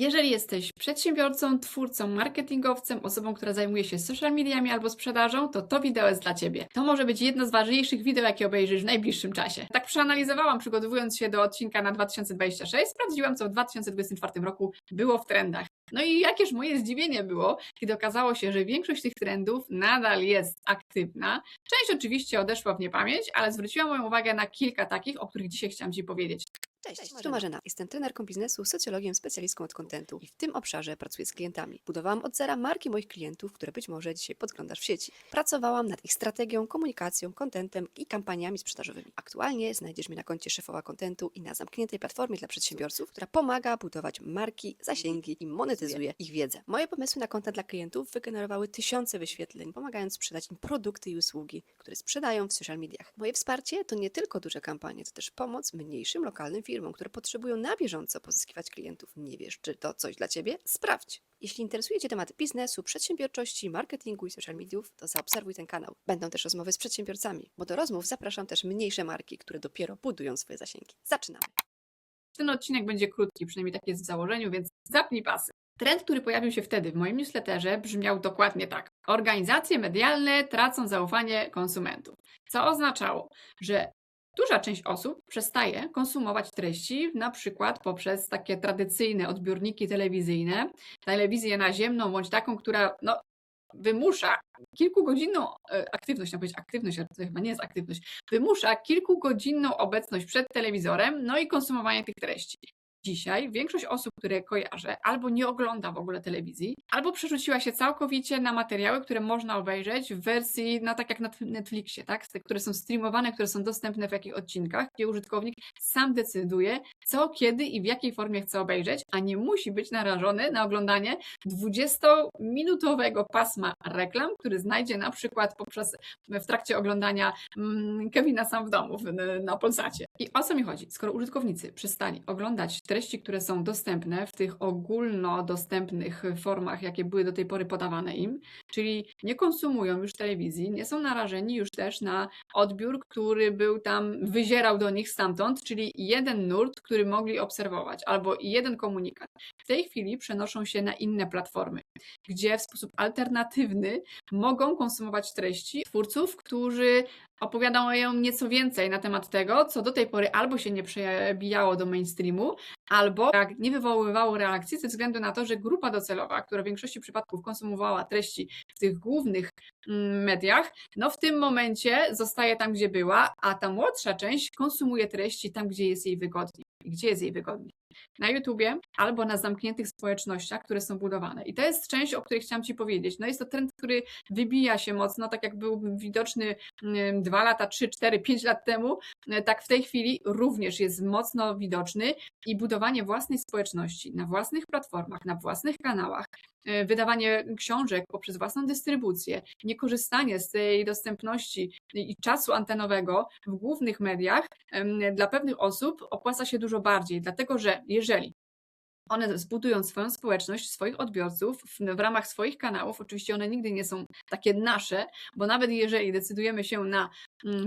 Jeżeli jesteś przedsiębiorcą, twórcą, marketingowcem, osobą, która zajmuje się social mediami albo sprzedażą, to to wideo jest dla Ciebie. To może być jedno z ważniejszych wideo, jakie obejrzysz w najbliższym czasie. Tak przeanalizowałam, przygotowując się do odcinka na 2026, sprawdziłam, co w 2024 roku było w trendach. No i jakież moje zdziwienie było, kiedy okazało się, że większość tych trendów nadal jest aktywna. Część oczywiście odeszła w niepamięć, ale zwróciłam moją uwagę na kilka takich, o których dzisiaj chciałam Ci powiedzieć. Cześć, tu Marzena. Jestem trenerką biznesu, socjologiem, specjalistką od kontentu i w tym obszarze pracuję z klientami. Budowałam od zera marki moich klientów, które być może dzisiaj podglądasz w sieci. Pracowałam nad ich strategią, komunikacją, kontentem i kampaniami sprzedażowymi. Aktualnie znajdziesz mnie na koncie szefowa kontentu i na zamkniętej platformie dla przedsiębiorców, która pomaga budować marki, zasięgi i monetyzuje ich wiedzę. Moje pomysły na kontent dla klientów wygenerowały tysiące wyświetleń, pomagając sprzedać im produkty i usługi, które sprzedają w social mediach. Moje wsparcie to nie tylko duże kampanie, to też pomoc mniejszym, lokalnym firmom, które potrzebują na bieżąco pozyskiwać klientów. Nie wiesz, czy to coś dla Ciebie? Sprawdź! Jeśli interesuje Cię temat biznesu, przedsiębiorczości, marketingu i social mediów, to zaobserwuj ten kanał. Będą też rozmowy z przedsiębiorcami, bo do rozmów zapraszam też mniejsze marki, które dopiero budują swoje zasięgi. Zaczynamy! Ten odcinek będzie krótki, przynajmniej tak jest w założeniu, więc zapnij pasy. Trend, który pojawił się wtedy w moim newsletterze, brzmiał dokładnie tak. Organizacje medialne tracą zaufanie konsumentów. Co oznaczało, że duża część osób przestaje konsumować treści, na przykład poprzez takie tradycyjne odbiorniki telewizyjne, telewizję naziemną bądź taką, która no, wymusza kilkugodzinną e, aktywność, no powiedzieć aktywność, ale to chyba nie jest aktywność, wymusza kilkugodzinną obecność przed telewizorem, no i konsumowanie tych treści. Dzisiaj większość osób, które kojarzę, albo nie ogląda w ogóle telewizji, albo przerzuciła się całkowicie na materiały, które można obejrzeć w wersji, no tak jak na Netflixie, tak? które są streamowane, które są dostępne w jakich odcinkach, gdzie użytkownik sam decyduje, co, kiedy i w jakiej formie chce obejrzeć, a nie musi być narażony na oglądanie 20-minutowego pasma reklam, który znajdzie na przykład poprzez, w trakcie oglądania mm, Kevina sam w domu w, na Polsacie. I o co mi chodzi? Skoro użytkownicy przestali oglądać treści, które są dostępne w tych ogólnodostępnych formach, jakie były do tej pory podawane im, czyli nie konsumują już telewizji, nie są narażeni już też na odbiór, który był tam, wyzierał do nich stamtąd, czyli jeden nurt, który mogli obserwować, albo jeden komunikat. W tej chwili przenoszą się na inne platformy, gdzie w sposób alternatywny mogą konsumować treści twórców, którzy opowiadają nieco więcej na temat tego, co do tej pory albo się nie przebijało do mainstreamu, albo nie wywoływało reakcji ze względu na to, że grupa docelowa, która w większości przypadków konsumowała treści w tych głównych mm, mediach, no w tym momencie zostaje tam, gdzie była, a ta młodsza część konsumuje treści tam, gdzie jest jej wygodniej. Gdzie jest jej wygodniej? Na YouTubie albo na zamkniętych społecznościach, które są budowane. I to jest część, o której chciałam Ci powiedzieć. No jest to trend, który wybija się mocno, tak jak był widoczny dwa lata, trzy, cztery, pięć lat temu, e, tak w tej chwili również jest mocno widoczny i budowanie własnej społeczności na własnych platformach, na własnych kanałach, e, wydawanie książek poprzez własną dystrybucję, niekorzystanie z tej dostępności i czasu antenowego w głównych mediach dla pewnych osób opłaca się dużo bardziej, dlatego że jeżeli one zbudują swoją społeczność, swoich odbiorców w, w, ramach swoich kanałów. Oczywiście one nigdy nie są takie nasze, bo nawet jeżeli decydujemy się na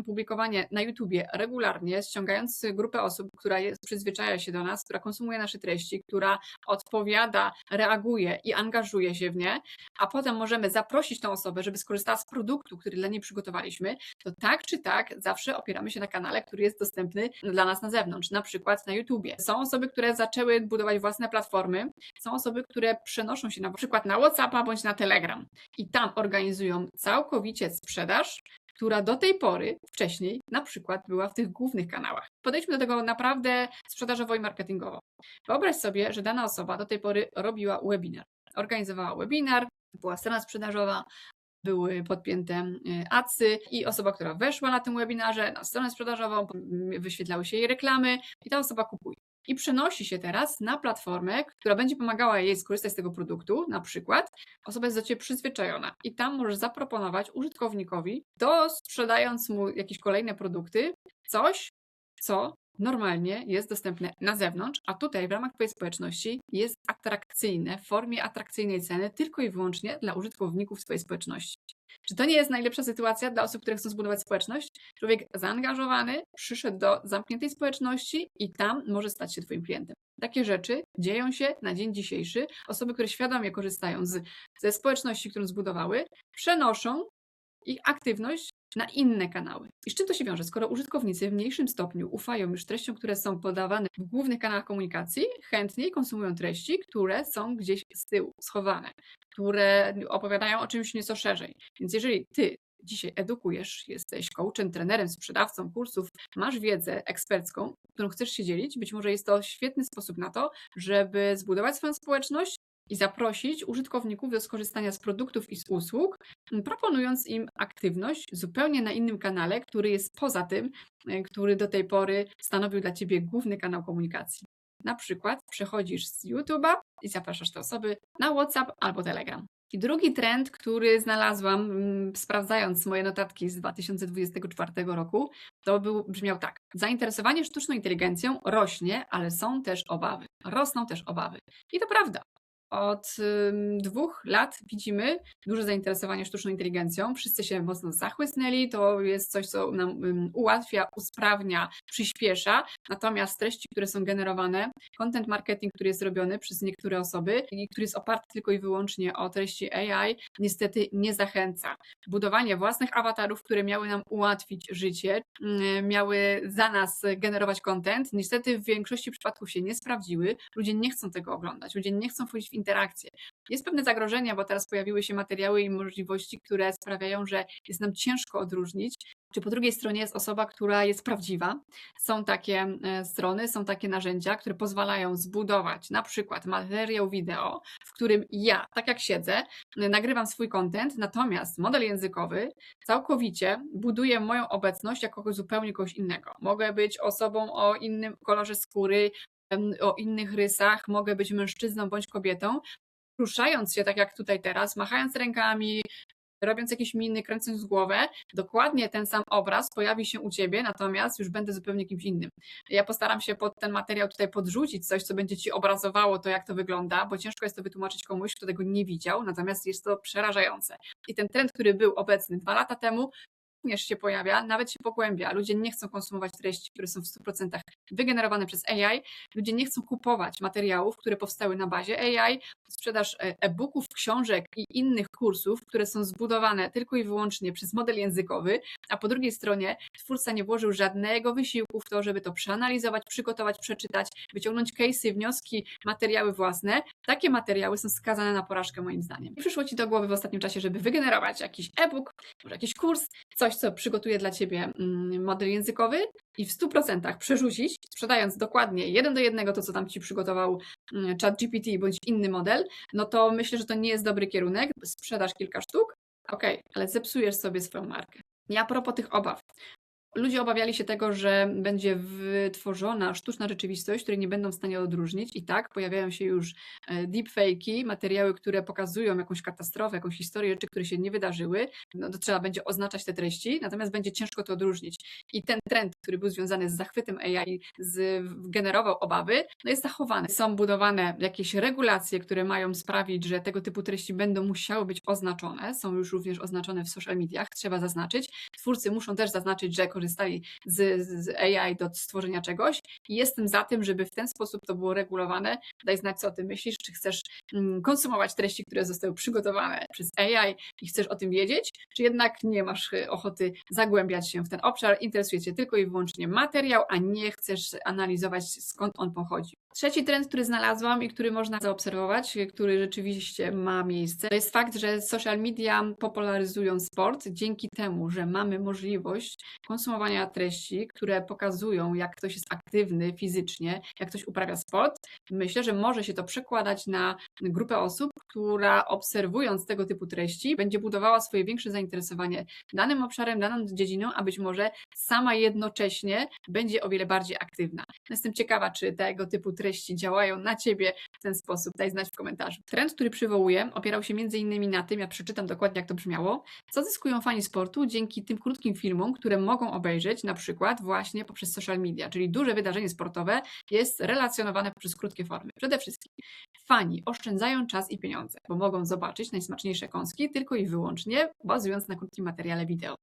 publikowanie na YouTubie regularnie, ściągając grupę osób, która jest, przyzwyczaja się do nas, która konsumuje nasze treści, która odpowiada, reaguje i angażuje się w nie, a potem możemy zaprosić tą osobę, żeby skorzystała z produktu, który dla niej przygotowaliśmy, to tak czy tak zawsze opieramy się na kanale, który jest dostępny dla nas na zewnątrz, na przykład na YouTubie. Są osoby, które zaczęły budować własne platformy są osoby, które przenoszą się na przykład na WhatsAppa bądź na Telegram i tam organizują całkowicie sprzedaż, która do tej pory, wcześniej, na przykład była w tych głównych kanałach. Podejdźmy do tego naprawdę sprzedażowo i marketingowo. Wyobraź sobie, że dana osoba do tej pory robiła webinar. Organizowała webinar, była strona sprzedażowa, były podpięte y, adsy i osoba, która weszła na tym webinarze, na stronę sprzedażową, wyświetlały się jej reklamy i ta osoba kupuje i przenosi się teraz na platformę, która będzie pomagała jej skorzystać z tego produktu, na przykład osoba jest do Ciebie przyzwyczajona i tam możesz zaproponować użytkownikowi, do sprzedając mu jakieś kolejne produkty, coś, co normalnie jest dostępne na zewnątrz, a tutaj w ramach Twojej społeczności jest atrakcyjne w formie atrakcyjnej ceny tylko i wyłącznie dla użytkowników Twojej społeczności. Czy to nie jest najlepsza sytuacja dla osób, które chcą zbudować społeczność? Człowiek zaangażowany przyszedł do zamkniętej społeczności i tam może stać się Twoim klientem. Takie rzeczy dzieją się na dzień dzisiejszy. Osoby, które świadomie korzystają z, ze społeczności, którą zbudowały, przenoszą ich aktywność na inne kanały. I z czym to się wiąże? Skoro użytkownicy w mniejszym stopniu ufają już treściom, które są podawane w głównych kanałach komunikacji, chętniej konsumują treści, które są gdzieś z tyłu, schowane, które opowiadają o czymś nieco szerzej. Więc jeżeli ty dzisiaj edukujesz, jesteś coachem, trenerem, sprzedawcą kursów, masz wiedzę ekspercką, którą chcesz się dzielić, być może jest to świetny sposób na to, żeby zbudować swoją społeczność i zaprosić użytkowników do skorzystania z produktów i z usług, proponując im aktywność zupełnie na innym kanale, który jest poza tym, e, który do tej pory stanowił dla ciebie główny kanał komunikacji. Na przykład przechodzisz z YouTube'a i zapraszasz te osoby na WhatsApp albo Telegram. I drugi trend, który znalazłam, mm, sprawdzając moje notatki z 2024 roku, to był, brzmiał tak. Zainteresowanie sztuczną inteligencją rośnie, ale są też obawy. Rosną też obawy. I to prawda. Od dwóch lat widzimy duże zainteresowanie sztuczną inteligencją. Wszyscy się mocno zachłysnęli. To jest coś, co nam ułatwia, usprawnia, przyspiesza. Natomiast treści, które są generowane, content marketing, który jest robiony przez niektóre osoby i który jest oparty tylko i wyłącznie o treści AI, niestety nie zachęca. Budowanie własnych awatarów, które miały nam ułatwić życie, miały za nas generować content, niestety w większości przypadków się nie sprawdziły. Ludzie nie chcą tego oglądać. Ludzie nie chcą wchodzić w interakcję. Jest pewne zagrożenie, bo teraz pojawiły się materiały i możliwości, które sprawiają, że jest nam ciężko odróżnić, czy po drugiej stronie jest osoba, która jest prawdziwa. Są takie e, strony, są takie narzędzia, które pozwalają zbudować na przykład materiał wideo, w którym ja, tak jak siedzę, nagrywam swój content, natomiast model językowy całkowicie buduje moją obecność jako zupełnie kogoś innego. Mogę być osobą o innym kolorze skóry, o innych rysach, mogę być mężczyzną bądź kobietą, ruszając się tak jak tutaj teraz, machając rękami, robiąc jakieś miny, kręcąc głowę, dokładnie ten sam obraz pojawi się u ciebie, natomiast już będę zupełnie kimś innym. Ja postaram się pod ten materiał tutaj podrzucić coś, co będzie ci obrazowało to, jak to wygląda, bo ciężko jest to wytłumaczyć komuś, kto tego nie widział, natomiast jest to przerażające. I ten trend, który był obecny dwa lata temu, również się pojawia, nawet się pogłębia. Ludzie nie chcą konsumować treści, które są w 100% wygenerowane przez AI. Ludzie nie chcą kupować materiałów, które powstały na bazie AI. Sprzedaż e, e-booków, książek i innych kursów, które są zbudowane tylko i wyłącznie przez model językowy, a po drugiej stronie twórca nie włożył żadnego wysiłku w to, żeby to przeanalizować, przygotować, przeczytać, wyciągnąć case'y, wnioski, materiały własne. Takie materiały są skazane na porażkę moim zdaniem. I przyszło Ci do głowy w ostatnim czasie, żeby wygenerować jakiś e-book, może jakiś kurs, coś, co przygotuje dla Ciebie mm, model językowy i w 100% przerzucić, sprzedając dokładnie jeden do jednego to, co tam Ci przygotował mm, chat GPT bądź inny model, no to myślę, że to nie jest dobry kierunek. Sprzedasz kilka sztuk, ok, ale zepsujesz sobie swoją markę. Ja a propos tych obaw. Ludzie obawiali się tego, że będzie wytworzona sztuczna rzeczywistość, której nie będą w stanie odróżnić. I tak pojawiają się już e, deepfake'i, materiały, które pokazują jakąś katastrofę, jakąś historię, rzeczy, które się nie wydarzyły. No, to trzeba będzie oznaczać te treści, natomiast będzie ciężko to odróżnić. I ten trend, który był związany z zachwytem AI, z, generował obawy, no jest zachowany. Są budowane jakieś regulacje, które mają sprawić, że tego typu treści będą musiały być oznaczone. Są już również oznaczone w social mediach, trzeba zaznaczyć. Twórcy muszą też zaznaczyć, że korzystali z, z AI do stworzenia czegoś. Jestem za tym, żeby w ten sposób to było regulowane. Daj znać, co o tym myślisz, czy chcesz mm, konsumować treści, które zostały przygotowane przez AI i chcesz o tym wiedzieć, czy jednak nie masz y, ochoty zagłębiać się w ten obszar, interesuje Cię tylko i wyłącznie materiał, a nie chcesz analizować skąd on pochodzi. Trzeci trend, który znalazłam i który można zaobserwować, który rzeczywiście ma miejsce, to jest fakt, że social media popularyzują sport dzięki temu, że mamy możliwość konsumowania treści, które pokazują, jak ktoś jest aktywny fizycznie, jak ktoś uprawia sport. Myślę, że może się to przekładać na grupę osób, która obserwując tego typu treści, będzie budowała swoje większe zainteresowanie danym obszarem, daną dziedziną, a być może sama jednocześnie będzie o wiele bardziej aktywna. Jestem ciekawa, czy tego typu treści treści działają na ciebie w ten sposób. Daj znać w komentarzu. Trend, który przywołuję, opierał się innymi na tym, ja przeczytam dokładnie jak to brzmiało, co zyskują fani sportu dzięki tym krótkim filmom, które mogą obejrzeć na przykład właśnie poprzez social media, czyli duże wydarzenie sportowe jest relacjonowane poprzez krótkie formy. Przede wszystkim fani oszczędzają czas i pieniądze, bo mogą zobaczyć najsmaczniejsze kąski tylko i wyłącznie bazując na krótkim materiale wideo.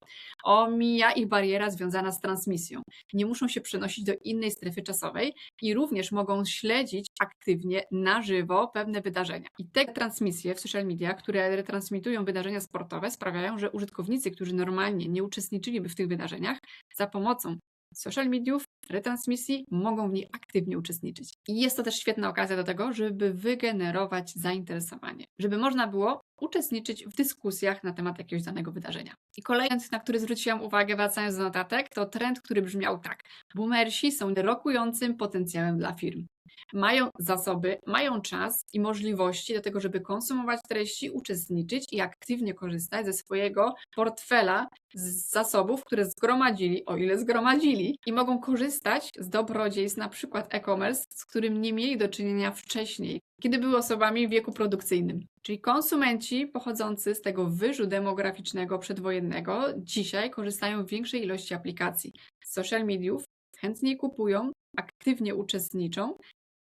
Omija ich bariera związana z transmisją. Nie muszą się przenosić do innej strefy czasowej i również mogą śledzić aktywnie na żywo pewne wydarzenia. I te transmisje w social media, które retransmitują wydarzenia sportowe, sprawiają, że użytkownicy, którzy normalnie nie uczestniczyliby w tych wydarzeniach, za pomocą social mediów, retransmisji mogą w niej aktywnie uczestniczyć. I jest to też świetna okazja do tego, żeby wygenerować zainteresowanie, żeby można było uczestniczyć w dyskusjach na temat jakiegoś danego wydarzenia. I kolejny trend, na który zwróciłam uwagę, wracając do notatek, to trend, który brzmiał tak. Boomersi są rokującym potencjałem dla firm. Mają zasoby, mają czas i możliwości do tego, żeby konsumować treści, uczestniczyć i aktywnie korzystać ze swojego portfela z zasobów, które zgromadzili, o ile zgromadzili, i mogą korzystać z dobrodziejstw, na przykład e-commerce, z którym nie mieli do czynienia wcześniej, kiedy były osobami w wieku produkcyjnym. Czyli konsumenci pochodzący z tego wyżu demograficznego przedwojennego dzisiaj korzystają w większej ilości aplikacji z social mediów, chętniej kupują, aktywnie uczestniczą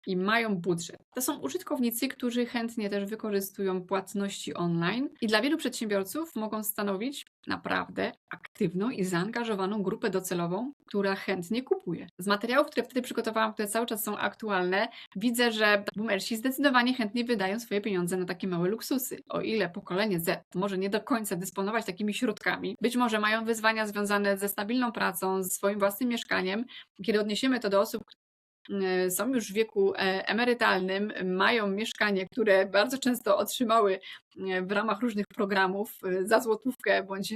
i mają budżet. To są użytkownicy, którzy chętnie też wykorzystują płatności online i dla wielu przedsiębiorców mogą stanowić naprawdę aktywną i zaangażowaną grupę docelową, która chętnie kupuje. Z materiałów, które wtedy przygotowałam, które cały czas są aktualne, widzę, że boomersi zdecydowanie chętniej wydają swoje pieniądze na takie małe luksusy. O ile pokolenie Z może nie do końca dysponować takimi środkami, być może mają wyzwania związane ze stabilną pracą, ze swoim własnym mieszkaniem, kiedy odniesiemy to do osób, są już w wieku e, emerytalnym, mają mieszkanie, które bardzo często otrzymały e, w ramach różnych programów e, za złotówkę bądź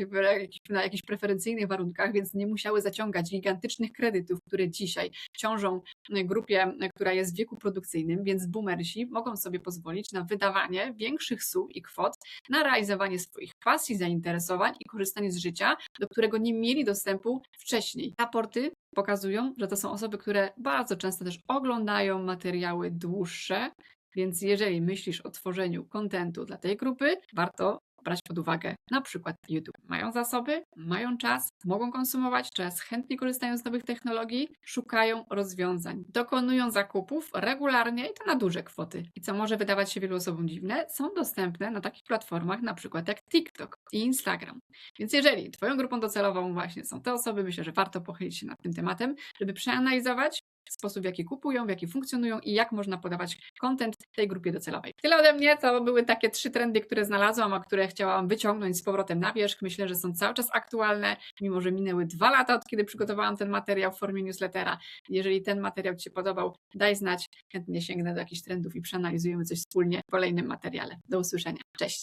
na jakichś preferencyjnych warunkach, więc nie musiały zaciągać gigantycznych kredytów, które dzisiaj ciążą e, grupie, e, która jest w wieku produkcyjnym, więc boomersi mogą sobie pozwolić na wydawanie większych sum i kwot na realizowanie swoich pasji, zainteresowań i korzystanie z życia, do którego nie mieli dostępu wcześniej. Raporty pokazują, że to są osoby, które bardzo często też oglądają materiały dłuższe, więc jeżeli myślisz o tworzeniu kontentu dla tej grupy, warto brać pod uwagę na przykład YouTube. Mają zasoby, mają czas, mogą konsumować czas, chętnie korzystają z nowych technologii, szukają rozwiązań, dokonują zakupów regularnie i to na duże kwoty. I co może wydawać się wielu osobom dziwne, są dostępne na takich platformach na przykład jak TikTok i Instagram. Więc jeżeli Twoją grupą docelową właśnie są te osoby, myślę, że warto pochylić się nad tym tematem, żeby przeanalizować sposób, w jaki kupują, w jaki funkcjonują i jak można podawać content tej grupie docelowej. Tyle ode mnie, to były takie trzy trendy, które znalazłam, a które chciałam wyciągnąć z powrotem na wierzch. Myślę, że są cały czas aktualne, mimo że minęły dwa lata od kiedy przygotowałam ten materiał w formie newslettera. Jeżeli ten materiał Ci się podobał, daj znać, chętnie sięgnę do jakichś trendów i przeanalizujemy coś wspólnie w kolejnym materiale. Do usłyszenia. Cześć!